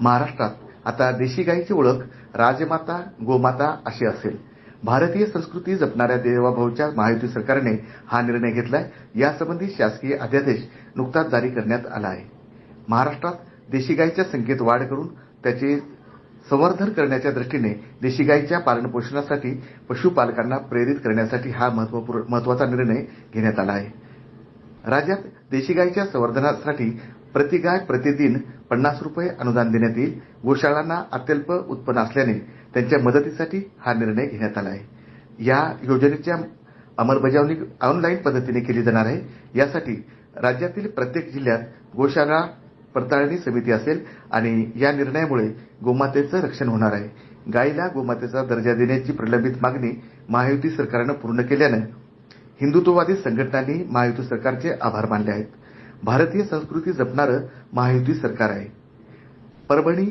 महाराष्ट्रात. आता देशी गायीची ओळख राजमाता गोमाता अशी असेल. भारतीय संस्कृती जपणाऱ्या देवाभाऊच्या महायुती सरकारने हा निर्णय घेतलाय. यासंबंधी शासकीय अध्यादेश नुकताच जारी करण्यात आला आहे. महाराष्ट्रात देशी गायीच्या संख्येत वाढ करून त्याचे संवर्धन करण्याच्या दृष्टीने देशी गायीच्या पालनपोषणासाठी पशुपालकांना प्रेरित करण्यासाठी हा महत्त्वाचा निर्णय घेण्यात आला आहे. राज्यात देशी गायीच्या संवर्धनासाठी प्रति गाय प्रतिदिन पन्नास रुपये अनुदान देण्यात येईल. गोशाळांना अत्यल्प उत्पन्न असल्याने त्यांच्या मदतीसाठी हा निर्णय घेण्यात आला आहे. या योजनेच्या अंमलबजावणी ऑनलाईन पद्धतीने केली जाणार आहे. यासाठी राज्यातील प्रत्येक जिल्ह्यात गोशाळा पडताळणी समिती असेल आणि या निर्णयामुळे गोमातेचं रक्षण होणार आहे. गायीला गोमातेचा दर्जा देण्याची प्रलंबित मागणी महायुती सरकारनं पूर्ण केल्यानं हिंदुत्ववादी संघटनांनी महायुती सरकारचे आभार मानले आहेत. भारतीय संस्कृती जपणारं महायुती सरकार आहे. परभणी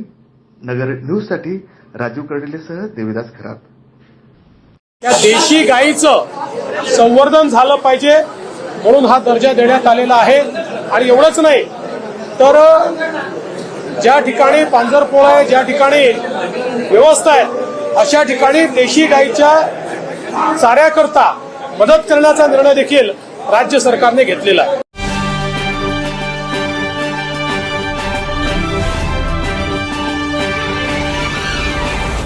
नगर न्यूजसाठी राजीव कर्डिलेसह देविदास खरात. त्या देशी गायीचं संवर्धन झालं पाहिजे म्हणून हा दर्जा देण्यात आलेला आहे. आणि एवढंच नाही तर ज्या ठिकाणी पांजरपोळ आहे ज्या ठिकाणी व्यवस्था आहे अशा ठिकाणी देशी गायीच्या चाऱ्याकरता मदत करण्याचा निर्णय देखील राज्य सरकारने घेतलेला आहे.